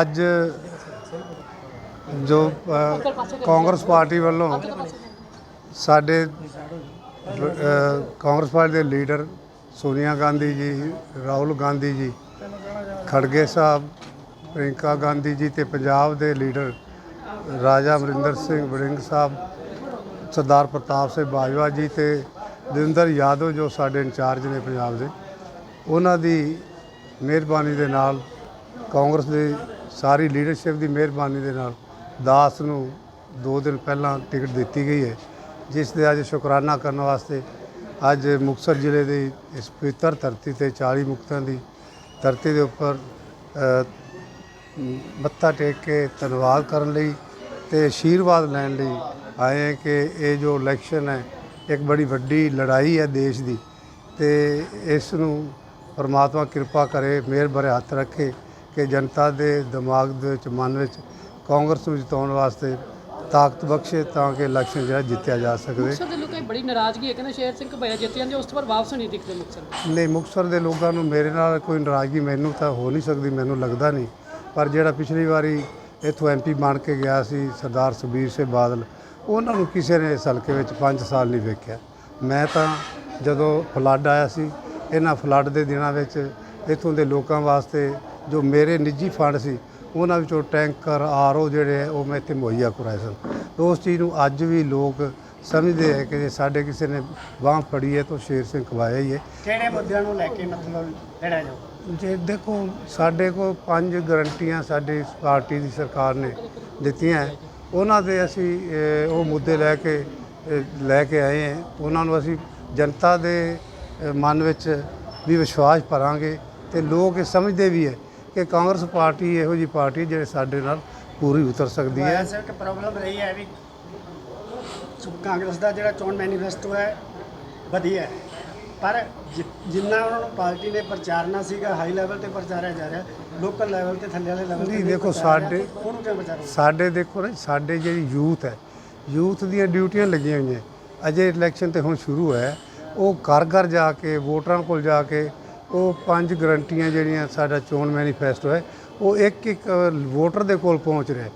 ਅੱਜ ਜੋ ਕਾਂਗਰਸ ਪਾਰਟੀ ਵੱਲੋਂ ਸਾਡੇ ਕਾਂਗਰਸ ਪਾਰਟੀ ਦੇ ਲੀਡਰ ਸੋਨੀਆ ਗਾਂਧੀ ਜੀ, ਰਾਹੁਲ ਗਾਂਧੀ ਜੀ, ਖੜਗੇ ਸਾਹਿਬ ਪ੍ਰਿੰਕਾ ਗਾਂਧੀ ਜੀ ਤੇ ਪੰਜਾਬ ਦੇ ਲੀਡਰ ਰਾਜਾ ਅਮਰਿੰਦਰ ਸਿੰਘ ਵੜਿੰਗ ਸਾਹਿਬ, ਸਰਦਾਰ ਪ੍ਰਤਾਪ ਸਿੰਘ ਬਾਜਵਾ ਜੀ ਤੇ ਦਵਿੰਦਰ ਯਾਦਵ ਜੋ ਸਾਡੇ ਇੰਚਾਰਜ ਨੇ ਪੰਜਾਬ ਦੇ, ਉਹਨਾਂ ਦੀ ਮਿਹਰਬਾਨੀ ਦੇ ਨਾਲ ਕਾਂਗਰਸ ਦੀ ਸਾਰੀ ਲੀਡਰਸ਼ਿਪ ਦੀ ਮਿਹਰਬਾਨੀ ਦੇ ਨਾਲ ਦਾਸ ਨੂੰ 2 ਦਿਨ ਪਹਿਲਾਂ ਟਿਕਟ ਦਿੱਤੀ ਗਈ ਹੈ, ਜਿਸ ਦੇ ਅੱਜ ਸ਼ੁਕਰਾਨਾ ਕਰਨ ਵਾਸਤੇ ਅੱਜ ਮੁਕਤਸਰ ਜ਼ਿਲ੍ਹੇ ਦੀ ਇਸ ਪਵਿੱਤਰ ਧਰਤੀ ਤੇ 40 ਮੁਕਤਾਂ ਦੀ ਧਰਤੀ ਦੇ ਉੱਪਰ ਮੱਥਾ ਟੇਕ ਕੇ ਧੰਨਵਾਦ ਕਰਨ ਲਈ ਤੇ ਆਸ਼ੀਰਵਾਦ ਲੈਣ ਲਈ ਆਏ ਹਾਂ ਕਿ ਇਹ ਜੋ ਇਲੈਕਸ਼ਨ ਹੈ, ਇੱਕ ਬੜੀ ਵੱਡੀ ਲੜਾਈ ਹੈ ਦੇਸ਼ ਦੀ ਤੇ ਇਸ ਨੂੰ ਪਰਮਾਤਮਾ ਕਿਰਪਾ ਕਰੇ, ਮਿਹਰ ਭਰੇ ਹੱਥ ਰੱਖੇ ਕਿ ਜਨਤਾ ਦੇ ਦਿਮਾਗ ਦੇ ਵਿੱਚ ਮਨ ਵਿੱਚ ਕਾਂਗਰਸ ਨੂੰ ਜਿਤਾਉਣ ਵਾਸਤੇ ਤਾਕਤ ਬਖਸ਼ੇ ਤਾਂ ਕਿ ਇਲੈਕਸ਼ਨ ਜਿਹੜਾ ਜਿੱਤਿਆ ਜਾ ਸਕੇ। ਮੁਕਤਸਰ ਦੇ ਲੋਕਾਂ ਦੀ ਬੜੀ ਨਾਰਾਜ਼ਗੀ ਹੈ। ਕਹਿੰਦੇ ਸ਼ੇਰ ਸਿੰਘ ਘਬਈਆ ਜਿੱਤ ਜਾਂਦੇ ਉਸ ਤੋਂ ਬਾਅਦ ਵਾਪਸ ਨਹੀਂ ਦਿਖਦੇ ਮੁਕਤਸਰ। ਨਹੀਂ ਮੁਕਤਸਰ ਦੇ ਲੋਕਾਂ ਨੂੰ ਮੇਰੇ ਨਾਲ ਕੋਈ ਨਾਰਾਜ਼ਗੀ ਮੈਨੂੰ ਤਾਂ ਹੋ ਨਹੀਂ ਸਕਦੀ ਮੈਨੂੰ ਲੱਗਦਾ ਨਹੀਂ। ਪਰ ਜਿਹੜਾ ਪਿਛਲੀ ਵਾਰੀ ਇੱਥੋਂ ਐਮਪੀ ਬਣ ਕੇ ਗਿਆ ਸੀ ਸਰਦਾਰ ਸੁਬੀਰ ਸਿੰਘ ਬਾਦਲ ਉਹਨਾਂ ਨੂੰ ਕਿਸੇ ਨੇ ਇਸ ਹਲਕੇ ਵਿੱਚ 5 ਸਾਲ ਨਹੀਂ ਵੇਖਿਆ। ਮੈਂ ਤਾਂ ਜਦੋਂ ਫਲੱਡ ਆਇਆ ਸੀ ਇਹਨਾਂ ਫਲੱਡ ਦੇ ਦਿਨਾਂ ਵਿੱਚ ਇੱਥੋਂ ਦੇ ਲੋਕਾਂ ਵਾਸਤੇ ਜੋ ਮੇਰੇ ਨਿੱਜੀ ਫੰਡ ਸੀ ਉਹਨਾਂ ਵਿੱਚੋਂ ਟੈਂਕਰ ਆਰਓ ਜਿਹੜੇ ਉਹ ਮੈਂ ਇੱਥੇ ਮੁਹੱਈਆ ਕਰਾਏ ਸਨ। ਉਸ ਚੀਜ਼ ਨੂੰ ਅੱਜ ਵੀ ਲੋਕ ਸਮਝਦੇ ਹੈ ਕਿ ਸਾਡੇ ਕਿਸੇ ਨੇ ਬਾਂਹ ਫੜੀ ਹੈ ਤਾਂ ਸ਼ੇਰ ਸਿੰਘ ਕਵਾਇਆ ਹੀ ਹੈ। ਕਿਹੜੇ ਮੁੱਦਿਆਂ ਨੂੰ ਲੈ ਕੇ ਮਤਲਬ ਲੜਿਆ ਜਾਊ? ਜੇ ਦੇਖੋ ਸਾਡੇ ਕੋਲ ਪੰਜ ਗਰੰਟੀਆਂ ਸਾਡੀ ਪਾਰਟੀ ਦੀ ਸਰਕਾਰ ਨੇ ਦਿੱਤੀਆਂ। ਉਹਨਾਂ ਦੇ ਅਸੀਂ ਉਹ ਮੁੱਦੇ ਲੈ ਕੇ ਲੈ ਕੇ ਆਏ ਹਾਂ। ਉਹਨਾਂ ਨੂੰ ਅਸੀਂ ਜਨਤਾ ਦੇ ਮਨ ਵਿੱਚ ਵੀ ਵਿਸ਼ਵਾਸ ਭਰਾਂਗੇ ਤੇ ਲੋਕ ਇਹ ਸਮਝਦੇ ਵੀ ਹੈ ਕਿ ਕਾਂਗਰਸ ਪਾਰਟੀ ਇਹੋ ਜੀ ਪਾਰਟੀ ਜਿਹੜੇ ਸਾਡੇ ਨਾਲ ਪੂਰੀ ਉਤਰ ਸਕਦੀ ਹੈ। ਐਸਾ ਇੱਕ ਪ੍ਰੋਬਲਮ ਰਹੀ ਹੈ ਵੀ ਕਾਂਗਰਸ ਦਾ ਜਿਹੜਾ ਚੋਣ ਮੈਨੀਫੈਸਟੋ ਹੈ ਵਧੀਆ ਹੈ। ਪਰ ਜਿੰਨਾ ਉਹਨਾਂ ਨੂੰ ਪਾਰਟੀ ਨੇ ਪ੍ਰਚਾਰਨਾ ਸੀਗਾ ਹਾਈ ਲੈਵਲ ਤੇ ਪ੍ਰਚਾਰਿਆ ਜਾ ਰਿਹਾ ਲੋਕਲ ਲੈਵਲ ਤੇ ਥੱਲੇ ਵਾਲੇ ਲੈਵਲ ਤੇ ਨਹੀਂ, ਦੇਖੋ ਸਾਡੇ- ਉਹਨੂੰ ਪ੍ਰਚਾਰੋ ਸਾਡੇ ਦੇਖੋ ਨਾ ਸਾਡੇ ਜਿਹੜੀ ਯੂਥ ਹੈ ਯੂਥ ਦੀਆਂ ਡਿਊਟੀਆਂ ਲੱਗੀਆਂ ਹੋਈਆਂ। ਅਜੇ ਇਲੈਕਸ਼ਨ ਤੇ ਹੁਣ ਸ਼ੁਰੂ ਹੈ। ਉਹ ਘਰ ਘਰ ਜਾ ਕੇ ਵੋਟਰਾਂ ਕੋਲ ਜਾ ਕੇ ਉਹ ਪੰਜ ਗਰੰਟੀਆਂ ਜਿਹੜੀਆਂ ਸਾਡਾ ਚੋਣ ਮੈਨੀਫੈਸਟੋ ਹੈ, ਉਹ ਇੱਕ ਇੱਕ ਵੋਟਰ ਦੇ ਕੋਲ ਪਹੁੰਚ ਰਿਹਾ